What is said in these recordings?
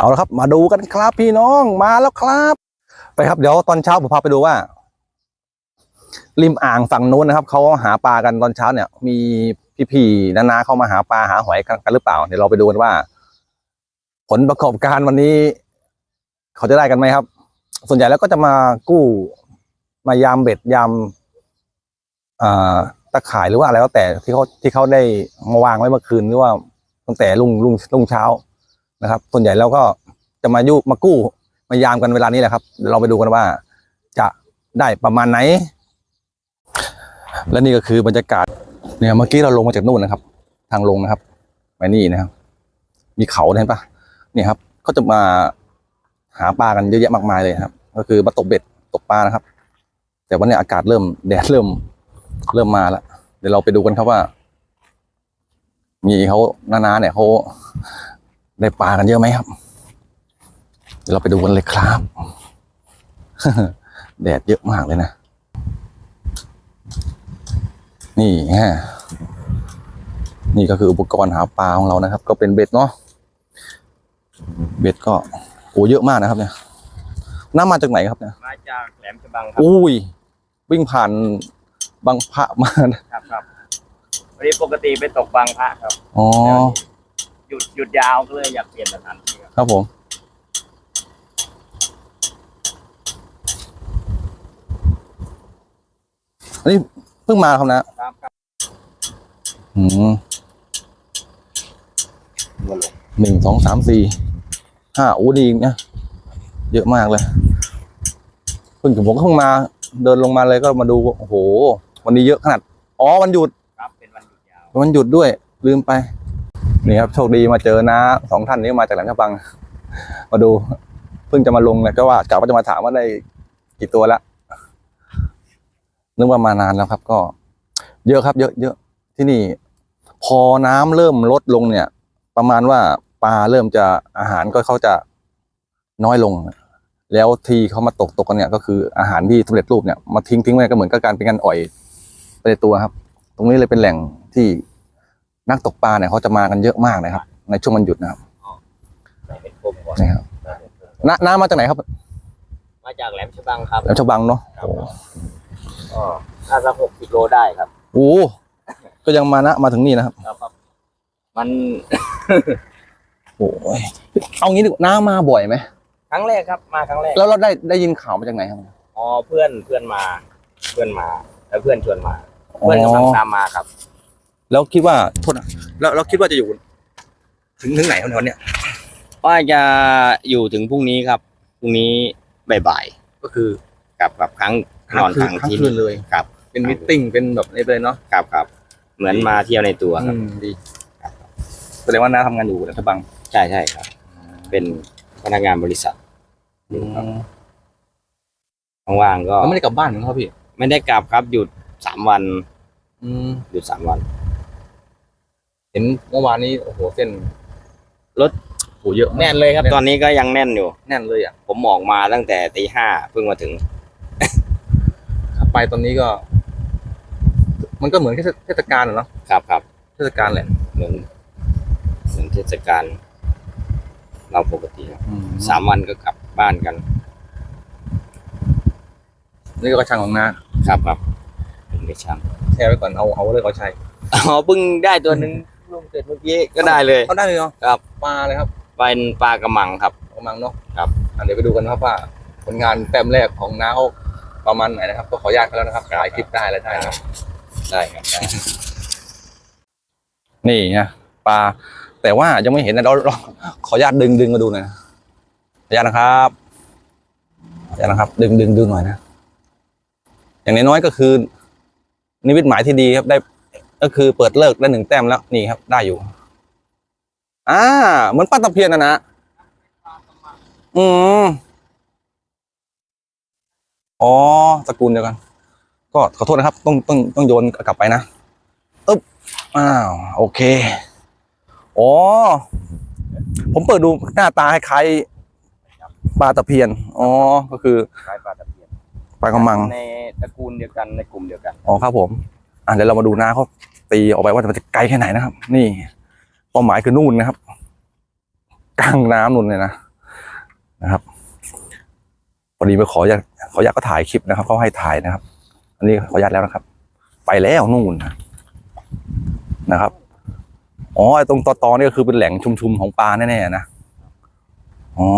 เอาละครับ มาดูกันครับพี่น้องมาแล้วครับ ไปครับเดี๋ยวตอนเช้าผมพาไปดูว่า ริมอ่างฝั่งนู้นนะครับเขาหาปลากันตอนเช้าเนี่ย มีพี่ๆนานาเข้ามาหาปลาหาหอยกันหรือเปล่าเดี๋ยวเราไปดูกันว่า ผลประกอบการวันนี้ เขาจะได้กันไหมครับ ส่วนใหญ่แล้วก็จะมากู้มายามเบ็ดยามตะข่ายหรือว่าอะไรแล้วแต่ที่เขาที่เขาได้มาวางไว้เมื่อคืนหรือว่าตั้งแต่รุ่งรุ่งรุ่งเช้า นะครับ ส่วนใหญ่แล้วก็จะมายุมากู้มายามกันเวลานี้แหละครับเดี๋ยวเราไปดูกันว่าจะได้ประมาณไหน และนี่ก็คือบรรยากาศเนี่ยเมื่อกี้เราลงมาจากนู่นนะครับ ทางลงนะครับไปนี่นะครับ มีเขาเห็นปะเนี่ยครับ ก็จะมาหาปลากันเยอะแยะมากมายเลยครับ ก็คือมาตกเบ็ดตกปลานะครับ แต่วันนี้อากาศเริ่มแดดเริ่ม เริ่มมาแล้วเดี๋ยวเราไปดูกันครับว่า มีเขาน้าๆเนี่ยเขา ได้ปลากันเยอะไหมครับ เดี๋ยวเราไปดูกันเลยครับ แดดเยอะมากเลยนะ นี่ฮะ นี่ก็คืออุปกรณ์หาปลาของเรานะครับ ก็เป็นเบ็ดเนาะ เบ็ดก็โอ้เยอะมากนะครับ เนี่ย น้ำมาจากไหนครับเนี่ย มาจากแหลมฉบังครับ อุ้ย วิ่งผ่านบางพระมา ครับครับวันนี้ปกติไปตกบางพระครับ อ๋อ หยุดหยุดยาวก็เลยอยากเปลี่ยนสถานที่ครับครับผม อันนี้เพิ่งมาครับนะ ครับครับอืมวนลงหนึ่งสองสามสี่ห้าโอ้ดีนะเยอะมากเลยเพิ่งผมก็เพิ่งมา เดินลงมาเลยก็มาดูโอ้โห วันนี้เยอะขนาด อ๋อวันหยุดครับเป็นวันหยุดยาว วันหยุดด้วย ลืมไป นี่ครับโชคดีมาเจอนะสองท่านนี้มาจากแหลมฉบัง มาดู เพิ่งจะมาลงเลยก็ว่ากะว่าจะมาถามว่าได้กี่ตัวละนึกว่ามานานแล้วครับ ก็ เยอะครับ เยอะเยอะที่นี่ พอน้ำเริ่มลดลงเนี่ย ประมาณว่าปลาเริ่มจะอาหารก็เขาจะน้อยลง แล้วทีเขามาตกตกกันเนี่ยก็คืออาหารที่สำเร็จรูปเนี่ยมาทิ้งทิ้งไว้ก็เหมือนกับการเป็นการอ่อยไปในตัวครับ ตรงนี้เลยเป็นแหล่งที่ นักตกปลาเนี่ยเขาจะมากันเยอะมากนะครับ ในช่วงวันหยุดนะครับใส่เป็นกลมก่อนนี่ครับน้ำน้ำมาจากไหนครับ มาจากแหลมฉบังครับแหลมฉบังเนาะครับก็น่าจะหกสิบโลได้ครับโอ้โหก็ยังมานะมาถึงนี่นะครับครับครับมัน โอ้ยเอางี้ดีกว่าน้ำมาบ่อยไหมครั้งแรกครับมาครั้งแรก แล้วเราได้ได้ยินข่าวมาจากไหนครับอ๋อเพื่อนเพื่อนมา เพื่อนมา แล้วเพื่อนชวนมา เพื่อนกำลังตามมาครับ แล้วคิดว่าโทษนะแล้วเราคิดว่าจะอยู่ ถึงถึงไหนครับเนี่ยวันเนี้ยว่าจะอยู่ถึงพรุ่งนี้ครับพรุ่งนี้บ่ายก็คือๆกับกับครั้งนอนค้างทั้งที่คืนเลย ครับเป็นมิทติ้งเป็นแบบนี้เลยเนาะครับครับ เหมือนมาเที่ยวในตัวครับ อืมดีแสดงว่าน้าทำงานอยู่แหลมฉบังใช่ใช่ครับ เป็นพนักงานบริษัทว่างๆก็แล้วไม่ได้กลับบ้านเหมือนเขาพี่ไม่ได้กลับครับหยุดสามวันอืมหยุดสามวัน เห็นเมื่อวานนี้โอ้โหเส้นรถโหเยอะมากแน่นเลยครับตอนนี้ก็ยังแน่นอยู่ แน่นเลยอะผมออกมาตั้งแต่ตีห้าเพิ่งมาถึงขับไปตอนนี้ก็ มันก็เหมือนเทศกาลอะเนาะครับครับเทศกาลแหละเหมือนเหมือนเทศกาลเราปกติครับอืมสามวันก็กลับบ้านกัน นี่ก็กระชังของนาครับครับเป็นกระชังแช่ไว้ก่อนเอาเอาเลยเอาชัยอ๋อเพิ่งได้ตัวหนึ่งลง เสร็จเมื่อกี้ก็ได้เลย เขาได้เลยเนาะครับ ปลาเลยครับเป็นปลากระมังครับ กำลังเนาะครับ อะเดี๋ยวไปดูกันนะครับว่าผลงานแต้มแรกของน้าเขาประมาณไหนนะครับ ก็ขออนุญาตเขาแล้วนะครับถ่ายคลิปได้แล้วได้นะครับได้ครับได้นี่นะปลา แต่ว่ายังไม่เห็นนะเราเราขออนุญาตดึงดึงมาดูหน่อยนะขออนุญาตนะครับขออนุญาตนะครับ ดึงดึงดึงหน่อยนะ อย่างน้อยๆก็คือ นิมิตหมายที่ดีครับได้ ก็คือเปิดเลิกได้หนึ่งแต้มแล้วนี่ครับได้อยู่ อ่าเหมือนปลาตะเพียนนะนะอืมอ๋อตระกูลเดียวกัน ก็ขอโทษนะครับ ต้องต้องต้องโยนกลับไปนะอึ๊บอ้าวโอเคอ๋อผมเปิดดูหน้าตาคล้ายๆปลาตะเพียนอ๋อก็คือคล้ายปลาตะเพียนปลากระมังในตระกูลเดียวกันในกลุ่มเดียวกันอ๋อครับผม อะเดี๋ยวเรามาดูหน้าเขาตีออกไปว่ามันจะไกลแค่ไหนนะครับ นี่เป้าหมายคือนู่นนะครับกลางน้ำนู่นเลยนะนะครับพอดีไปขออยากขออยากก็ถ่ายคลิปนะครับเขาให้ถ่ายนะครับ อันนี้ขออนุญาตแล้วนะครับ ไปแล้วนู่นนะนะครับอ๋อตรงตอตอนี่ก็คือเป็นแหล่งชุมๆของปลาแน่ๆนะอ๋อ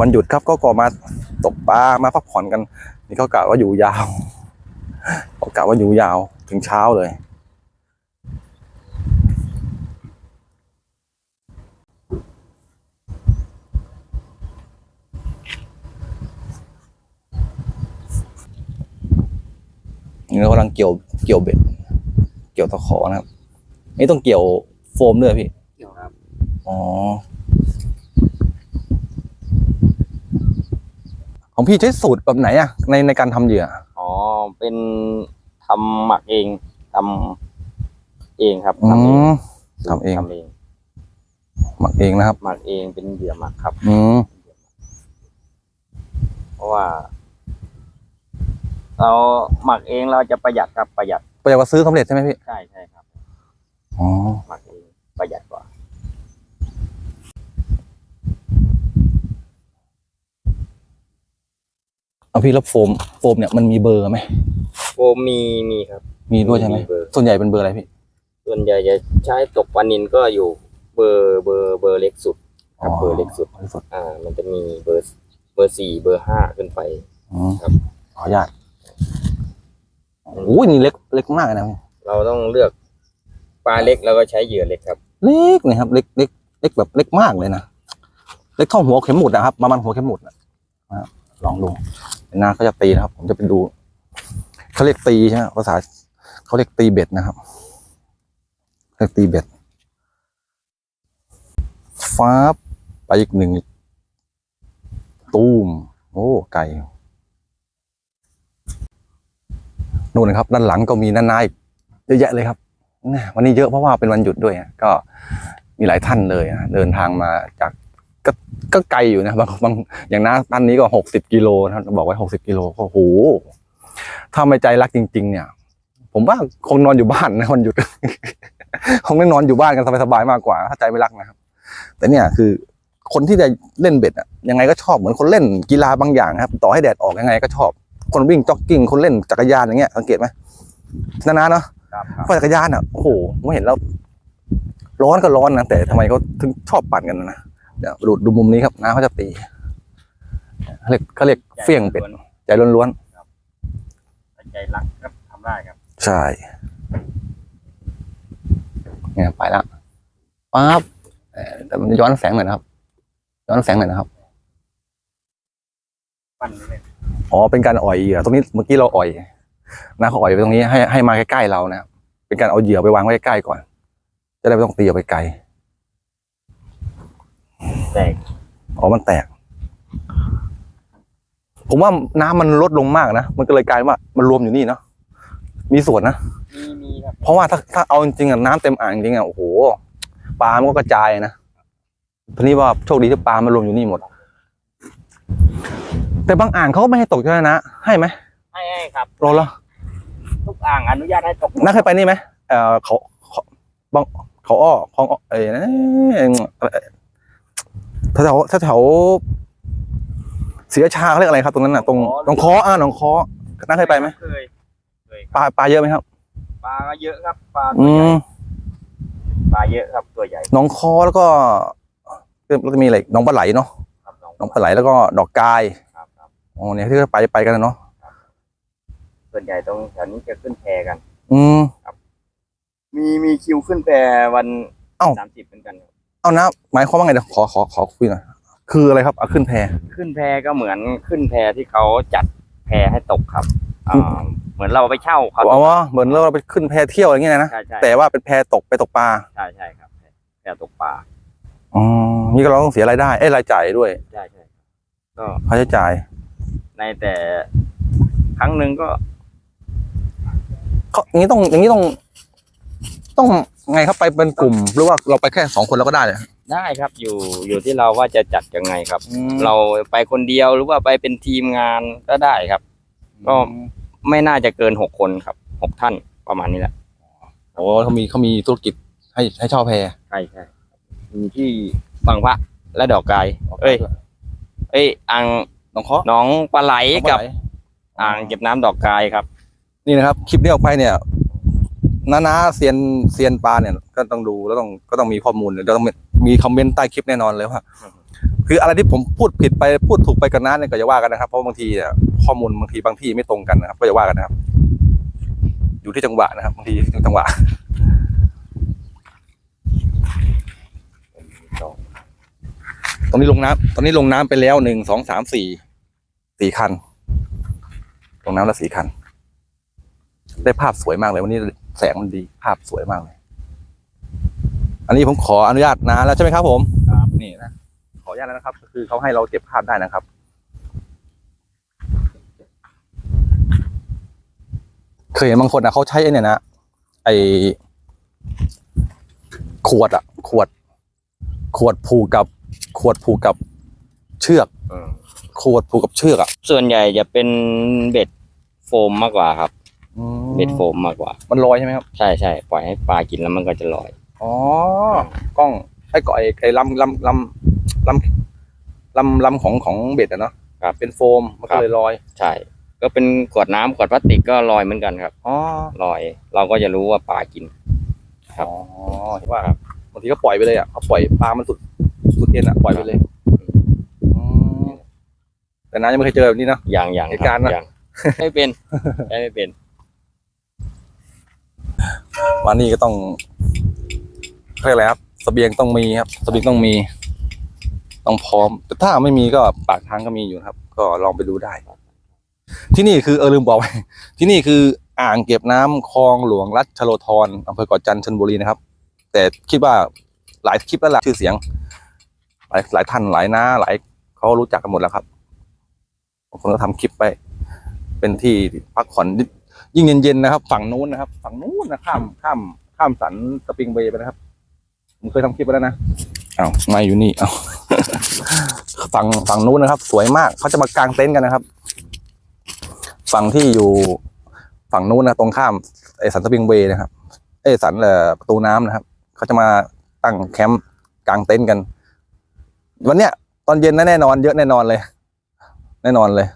วันหยุดครับก็ก็มา ตกปลามาพักผ่อนกัน นี่เขากะว่าอยู่ยาวเขากะว่าอยู่ยาวถึงเช้าเลยนี่เรากำลังเกี่ยวเกี่ยวเบ็ด เกี่ยวตะขอนะครับ นี่ต้องเกี่ยวโฟมด้วยพี่ เกี่ยวครับ อ๋อ ของพี่ใช้สูตรแบบไหนอะในในการทำเหยื่ออ๋อเป็นทำหมักเองทำเองครับอืทำเองมทำเองทำเอง หมักเองนะครับ หมักเองเป็นเหยื่อหมักครับ อืมเพราะว่า เราหมักเองเราจะประหยัดครับประหยัดไปจากว่าซื้อสำเร็จใช่ไหมพี่ใช่ใช่ครับอ๋อหมักเองประหยัดกว่า เอาพี่แล้วโฟมโฟมเนี่ยมันมีเบอร์ไหมโฟมมีมีครับ มีด้วยใช่ไหมมีเบอร์ ส่วนใหญ่เป็นเบอร์อะไรพี่ส่วนใหญ่จะใช้ตกปลานินก็อยู่เบอร์เบอร์เบอร์เล็กสุดครับเบอร์เล็กสุด เบอร์เล็กสุดอ่า มันจะมีเบอร์เบอร์สี่เบอร์ห้าขึ้นไป อืมครับ ขออนุญาตโอ้ยนี่เล็กเล็กมากเลยนะพี่เราต้องเลือกปลาเล็กเราก็ใช้เหยื่อเล็กครับ เล็กเลยครับ เล็กเล็กเล็กแบบเล็กมากเลยนะเล็กเท่าหัวเข็มหมุดนะครับประมาณหัวเข็มหมุดนะนะครับลองดูเดี๋ยวห น้าเขาจะตีนะครับ ผมจะไปดูเขาเรียกตีใช่ไหมภาษาเขาเรียกตีเบ็ดนะครับเรียกตีเบ็ดฟ้าบไปอีกหนึ่งตูมโอ้ไก่นู่นนะครับ ด้านหลังก็มีด้านในเยอะแยะเลยครับวันนี้เยอะเพราะว่าเป็นวันหยุดด้วยก็มีหลายท่านเลยเดินทางมาจาก ก็ก็ไกลอยู่นะบางบางอย่างน้าท่านนี้ก็หกสิบกิโลนะบอกไว้หกสิบกิโลก็โหถ้าไม่ใจรักจริง ๆ เนี่ย ผมว่าคงนอนอยู่บ้านนะวันหยุดคงได้นอนอยู่บ้านกันสบายๆมากกว่า ถ้าใจไม่รักนะครับ แต่เนี่ยคือคนที่จะเล่นเบ็ดอะยังไงก็ชอบเหมือนคนเล่นกีฬาบางอย่างครับ ต่อให้แดดออกยังไงก็ชอบ คนวิ่งจ็อกกิ้งคนเล่นจักรยานอย่างเงี้ยสังเกตไหมนาๆเนาะครับปั่นจักรยานอะโอ้โหผมเห็นแล้ว ร้อนก็ร้อนนะแต่ทำไมเขาถึงชอบปั่นกันนะ เดี๋ยวดูดูมุมนี้ครับน้าเขาจะตีเขาเรียกเขาเรียกเฟี้ยงเป็ดใจล้วนใจรักครับทำได้ครับๆใช่เนี่ยไปแล้วปั๊บเอ่อแต่มันย้อนแสงหน่อยนะครับ ย้อนแสงหน่อยนะครับปั้นเลยอ๋อเป็นการอ่อยเหยื่อตรงนี้เมื่อกี้เราอ่อยนะเขาอ่อยไปตรงนี้ให้ให้มาใกล้ๆเรานะครับเป็นการเอาเหยื่อไปวางไว้ใกล้ๆก่อน จะได้ไม่ต้องตีออกไปไกล แตกอ๋อมันแตก ผมว่าน้ำมันลดลงมากนะ มันก็เลยกลายว่ามันรวมอยู่นี่เนาะ มีส่วนนะ มีมีครับเพราะว่าถ้าถ้าเอาจริงๆอะน้ำเต็มอ่างจริงๆอะโอ้โหปลามันก็กระจายนะทีนี้ว่าโชคดีที่ปลามันรวมอยู่นี่หมด แต่บางอ่างเขาก็ไม่ให้ตกใช่ไหมนะ ให้ไหมให้ให้ครับโรละทุกอ่างอนุญาตให้ตกนักเคยไปนี่ไหมเออเขาเขาบางเขาอ้อคลองอ้อเอ้ยนะ แถวแถวแถวศรีราชาเขาเรียกอะไรครับ ตรงนั้นน่ะตรงหนองคออ่าหนองคอนักเคยไปไหมเคยเคยปลาปลาเยอะไหมครับปลาก็เยอะครับปลาตัอืวใหญ่มปลาเยอะครับตัวใหญ่หนองคอแล้วก็ก็จะมีอะไรหนองปลาไหลเนาะครับน้องหนองปลาไหลแล้วก็ดอกกายครับครับอ๋อเนี่ยที่ไปไปกันนะเนาะส่วนใหญ่ตรงแถวนี้จะขึ้นแพกัน อืมมีมีคิวขึ้นแพวันเอ้าสามสิบเหมือนกันครับ เอานะหมายความว่าไงเดี๋ยวขอขอขอคุยหน่อยคืออะไรครับเอาขึ้นแพ ขึ้นแพก็เหมือนขึ้นแพที่เขาจัดแพให้ตกครับอืมอ่าเหมือนเราไปเช่าเขาเอาว่าเหมือนเราไปขึ้นแพเที่ยวอะไรเงี้ยนะใช่ใช่แต่ว่าเป็นแพตกไปตกปลาใช่ใช่ครับแพตกปลาอ๋อนี่ก็เราต้องเสียรายได้เอ้ยรายจ่ายด้วยใช่ใช่ก็ค่าใช้จ่ายในแต่ครั้งหนึ่งก็เขาอย่างนี้ต้องอย่างนี้ต้อง ต้องไงครับไปเป็นกลุ่ม หรือว่าเราไปแค่สองคนเราก็ได้เลยได้ครับอยู่อยู่ที่เราว่าจะจัดยังไงครับเราเราไปคนเดียวหรือว่าไปเป็นทีมงานก็ได้ครับ ก็ไม่น่าจะเกินหกคนครับหกท่านประมาณนี้แหละโอ้เขามีเขามีธุรกิจให้ให้เช่าแพใช่ใช่มีที่บางพระและดอกกายเอ้ย เอ้ยอ่างน้องเคาะหน้องปลาไหลกับน้งปลาไหลอ่างเก็บน้ำดอกกายครับ นี่นะครับ คลิปนี้ออกไปเนี่ย น้านาเซียนเซียนปลาเนี่ย ก็ต้องดูแล้วต้องก็ต้องมีข้อมูลเดี๋ยวต้องมีคอมเมนต์ใต้คลิปแน่นอนเลยว่าคืออะไรที่ผมพูดผิดไปพูดถูกไปกับน้าเนี่ยก็อย่าว่ากันนะครับ เพราะบางทีเนี่ยข้อมูลบางทีบางที่ไม่ตรงกันนะครับ ก็อย่าว่ากันนะครับ อยู่ที่จังหวะนะครับบางทีจังหวะตรงนี้ลงน้ำตอนนี้ลงน้ำไปแล้วหนึ่งสองสามสี่สี่คัน ลงน้ำแล้วสี่คัน ได้ภาพสวยมากเลยวันนี้ แสงมันดีภาพสวยมากเลย อันนี้ผมขออนุญาตนะแล้วใช่ไหมครับผมครับนี่นะขออนุญาตแล้วนะครับ คือเขาให้เราเก็บภาพได้นะครับเคยเห็นบางคนนะเขาใช้ไอ้เนี่ยนะไอขวดอะขวด ขวดผูกกับ ขวดผูกกับเชือกขวดผูกกับเชือกอะส่วนใหญ่จะเป็นเบ็ดโฟมมากกว่าครับ เบ็ดโฟมมากกว่า มันลอยใช่ไหมครับ ใช่ใช่ปล่อยให้ปลากินแล้วมันก็จะลอย อ๋อกล้องไอ้ก่อไอ้ไอ้ลำลำลำลำลำลำของของเบ็ดอะเนาะครับเป็นโฟมมันครัก็บเลยลอย ใช่ ก็เป็นขวดน้ำขวดพลาสติกก็ลอยเหมือนกันครับอ๋อลอย เราก็จะรู้ว่าปลากิน ครับอ๋อที่ว่าบางทีก็ปล่อยไปเลยอะเขาปล่อยปลามันสุดสุดเอ็นอะปล่อยไปเลยอืมแต่น้ายังไม่เคยเจอแบบนี้เนอะอย่างอย่างเหตุการณ์นะอย่างไม่เป็นใช้ไม่เป็น มานี่ก็ต้องเรียกอะไรครับเสบียงต้องมีครับเสบียงต้องมี ต้องพร้อม แต่ถ้าไม่มีก็ปากทางก็มีอยู่ครับ ก็ลองไปดูได้ ที่นี่คือเออลืมบอกไปที่นี่คืออ่างเก็บน้ำคลองหลวงรัชโลธรอำเภอเกาะจันทร์ชลบุรีนะครับ แต่คิดว่าหลายคลิปแล้วล่ะชื่อเสียง หลายหลายท่านหลายน้าหลายเขารู้จักกันหมดแล้วครับบางคนก็ทำคลิปไป เป็นที่พักผ่อนนิด ยิ่งเย็นๆนะครับ ฝั่งนู้นนะครับ ฝั่งนู้นนะข้ามข้ามข้ามสันสปริงเบย์ไปนะครับผมเคยทำคลิปไปแล้วนะเอ้ามาอยู่นี่เอ้าฝั่งฝั่งนู้นนะครับ สวยมากเขาจะมากางเต็นท์กันนะครับ ฝั่งที่อยู่ฝั่งนู้นนะตรงข้ามไอสันสปริงเบย์นะครับไอสันเอ่อประตูน้ำนะครับเขาจะมาตั้งแคมป์กางเต็นท์กัน วันเนี้ยตอนเย็นแน่นอน เยอะแน่นอนเลย แน่นอนเลย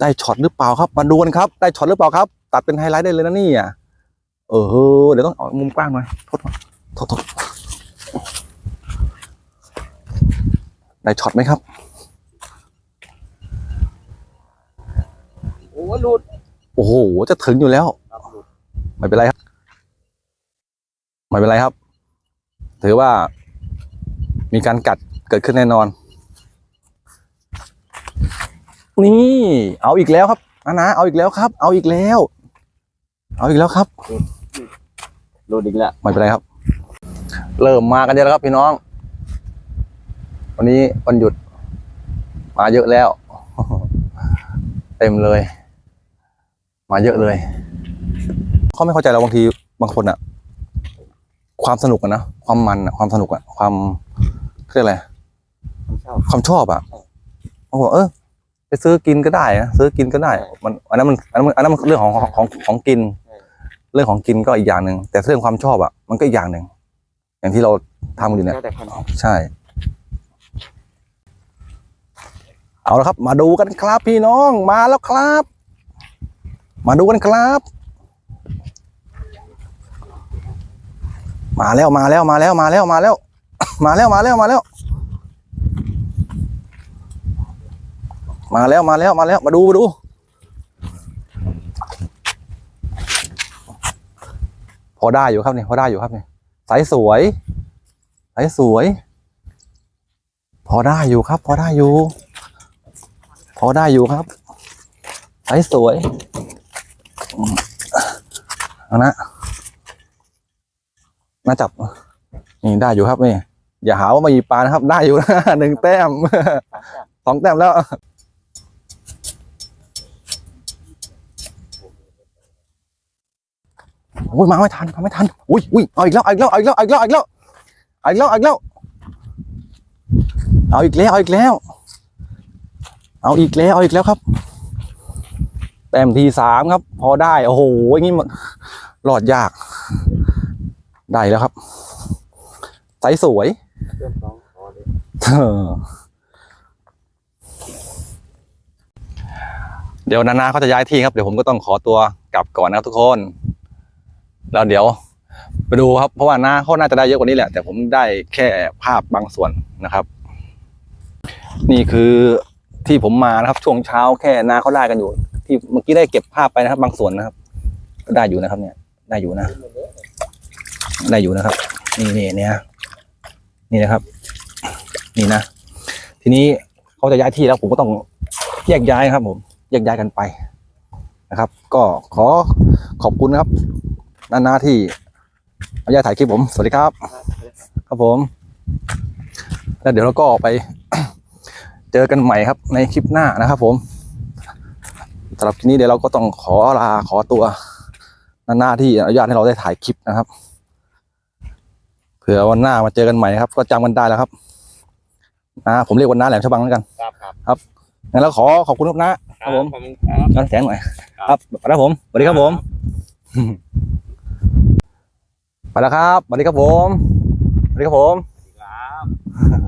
ได้ช็อตหรือเปล่าครับ มาดูกันครับ ได้ช็อตหรือเปล่าครับ ตัดเป็นไฮไลท์ได้เลยนะนี่อะเออเดี๋ยวต้องเอามุมกว้างหน่อยโทษโทษโทษได้ช็อตไหมครับโอ้หลุดโอ้โหจะถึงอยู่แล้วไม่เป็นไรครับไม่เป็นไรครับ ถือว่ามีการกัดเกิดขึ้นแน่นอน นี่เอาอีกแล้วครับนะนะเอาอีกแล้วครับ เอาอีกแล้ว เอาอีกแล้วครับหลุดอีกแล้วไม่เป็นไรครับ เริ่มมากันเยอะแล้วครับพี่น้อง วันนี้วันหยุด มาเยอะแล้ว เต็มเลย มาเยอะเลยเขาไม่เข้าใจเราบางทีบางคนอะความสนุกอะนะความมันอะความสนุกอะความเรียกอะไรความชอบอะเขาบอกเออ ไปซื้อกินก็ได้นะซื้อกินก็ได้ มันอันนั้นมันอันนั้นมันอันนั้นมันเรื่องของของของของกิน เรื่องของกินก็อีกอย่างหนึ่งแต่เรื่องความชอบอะมันก็อีกอย่างหนึ่งอย่างที่เราทำอยู่เนี่ยแล้วแต่คนใช่ เอาละครับ มาดูกันครับพี่น้องมาแล้วครับ มาดูกันครับ มาแล้วมาแล้วมาแล้วมาแล้วมาแล้ว มาแล้วมาแล้วมาแล้ว มาแล้วมาแล้วมาแล้วมาดูมาดู พอได้อยู่ครับเนี่ยพอได้อยู่ครับเนี่ยสายสวยสายสวย พอได้อยู่ครับ พอได้อยู่ พอได้อยู่ครับสายสวยเอานะน่าจับนี่ได้อยู่ครับนี่อย่าหาว่าไม่มีปลานะครับ ได้อยู่นะหนึ่งแต้มสองแต้มแล้ว โอ้ยมาไม่ทันมาไม่ทันอุ้ยอุ้ยเอาอีกแล้วเอาอีกแล้วเอาอีกแล้วเอาอีกแล้วเอาอีกแล้วเอาอีกแล้วเอาอีกแล้วเอาอีกแล้วเอาอีกแล้วเอาอีกแล้วเอาอีกแล้วครับ แต้มทีสามครับ พอได้โอ้โหอย่างงี้มันรอดยาก ได้แล้วครับไซส์สวยเพื่อนน้องขอเลยเออเดี๋ยวนานาเขาจะย้ายที่ครับ เดี๋ยวผมก็ต้องขอตัวกลับก่อนนะครับทุกคน แล้วเดี๋ยวไปดูครับ เพราะว่านาเขาน่าจะได้เยอะกว่านี้แหละ แต่ผมได้แค่ภาพบางส่วนนะครับ นี่คือที่ผมมานะครับช่วงเช้าแค่นาเขาได้กันอยู่ ที่เมื่อกี้ได้เก็บภาพไปนะครับ บางส่วนนะครับก็ได้อยู่นะครับ เนี่ย ได้อยู่นะ ได้อยู่นะครับ นี่นี่เนี่ยนี่นะครับ นี่นะ ทีนี้เขาจะย้ายที่แล้วผมก็ต้องแยกย้ายครับ ผมแยกย้ายกันไปนะครับ ก็ขอขอบคุณนะครับ นานาที่อนุญาตถ่ายคลิปผม สวัสดีครับ ครับผม แล้วเดี๋ยวเราก็ไป เจอกันใหม่ครับในคลิปหน้านะครับผมสำหรับคลิปนี้เดี๋ยวเราก็ต้องขอลาขอตัวนานาที่อนุญาตให้เราได้ถ่ายคลิปนะครับ เผื่อวันหน้ามาเจอกันใหม่ครับ ก็จำกันได้แล้วครับนะผมเรียกวันน้าแหลมฉบังแล้วกัน ครับครับงั้นเราขอขอบคุณครับนะครับผม ขอบคุณครับ ย้อนแสงหน่อย ครับไปแล้วผม สวัสดีครับผม ไปแล้วครับสวัสดีครับผมสวัสดีครับผมครับ